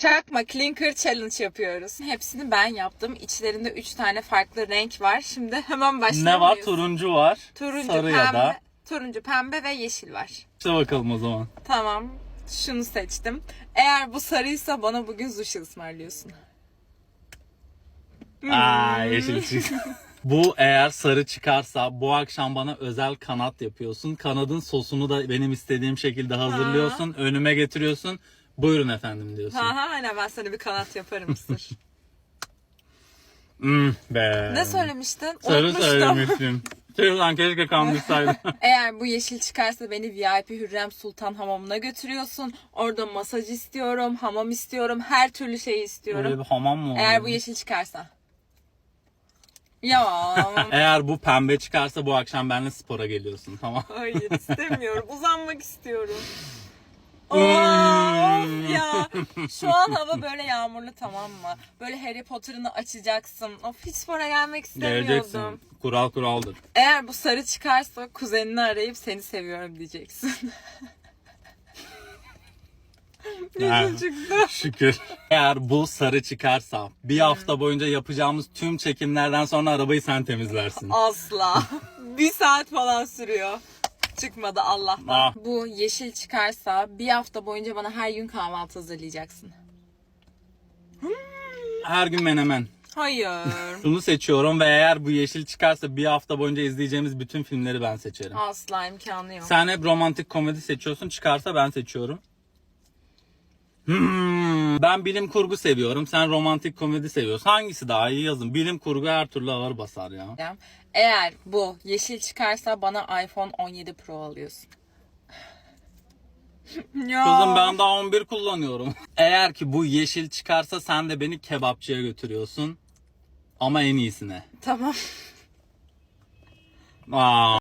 Çakma Clinker Challenge yapıyoruz. Hepsini ben yaptım. İçlerinde 3 tane farklı renk var. Şimdi hemen başlıyoruz. Ne var? Turuncu var. Turuncu, sarı pembe, ya da. turuncu, pembe ve yeşil var. İşte bakalım o zaman. Tamam. Şunu seçtim. Eğer bu sarıysa bana bugün sushi ısmarlıyorsun. Aa yeşil çık. Bu eğer sarı çıkarsa bu akşam bana özel kanat yapıyorsun. Kanadın sosunu da benim istediğim şekilde hazırlıyorsun. Önüme getiriyorsun. Buyurun efendim diyorsun. Ha ha aynen ben sana bir kanat yaparım sır. Hmm, be. ne söylemiştin? Sarı Unutmuştum. söylemiştim. Lan keşke kandırsaydım. Eğer bu yeşil çıkarsa beni VIP Hürrem Sultan hamamına götürüyorsun. Orada masaj istiyorum, hamam istiyorum, her türlü şeyi istiyorum. Böyle bir hamam mı oldu? Eğer bu yeşil çıkarsa. Ya Eğer bu pembe çıkarsa bu akşam benimle spora geliyorsun tamam. hayır istemiyorum. Uzanmak istiyorum. Hmm. Of ya. Şu an hava böyle yağmurlu tamam mı? Böyle Harry Potter'ını açacaksın. Of hiç spora gelmek istemiyordum. Geleceksin. Kural kuraldır. Eğer bu sarı çıkarsa kuzenini arayıp seni seviyorum diyeceksin. Yeşil çıktı. Şükür. Eğer bu sarı çıkarsa bir hafta boyunca yapacağımız tüm çekimlerden sonra arabayı sen temizlersin. Asla. bir saat falan sürüyor. Çıkmadı Allah'tan. Ah. Bu yeşil çıkarsa bir hafta boyunca bana her gün kahvaltı hazırlayacaksın. Her gün menemen. Hayır. Şunu seçiyorum ve eğer bu yeşil çıkarsa bir hafta boyunca izleyeceğimiz bütün filmleri ben seçerim. Asla imkanı yok. Sen hep romantik komedi seçiyorsun. Çıkarsa ben seçiyorum. Hmm, ben bilim kurgu seviyorum. Sen romantik komedi seviyorsun. Hangisi daha iyi yazın. Bilim kurgu her türlü ağır basar ya. Eğer bu yeşil çıkarsa bana iPhone 17 Pro alıyorsun. ya. Kızım ben daha 11 kullanıyorum. Eğer ki bu yeşil çıkarsa sen de beni kebapçıya götürüyorsun. Ama en iyisine. Tamam. Aa.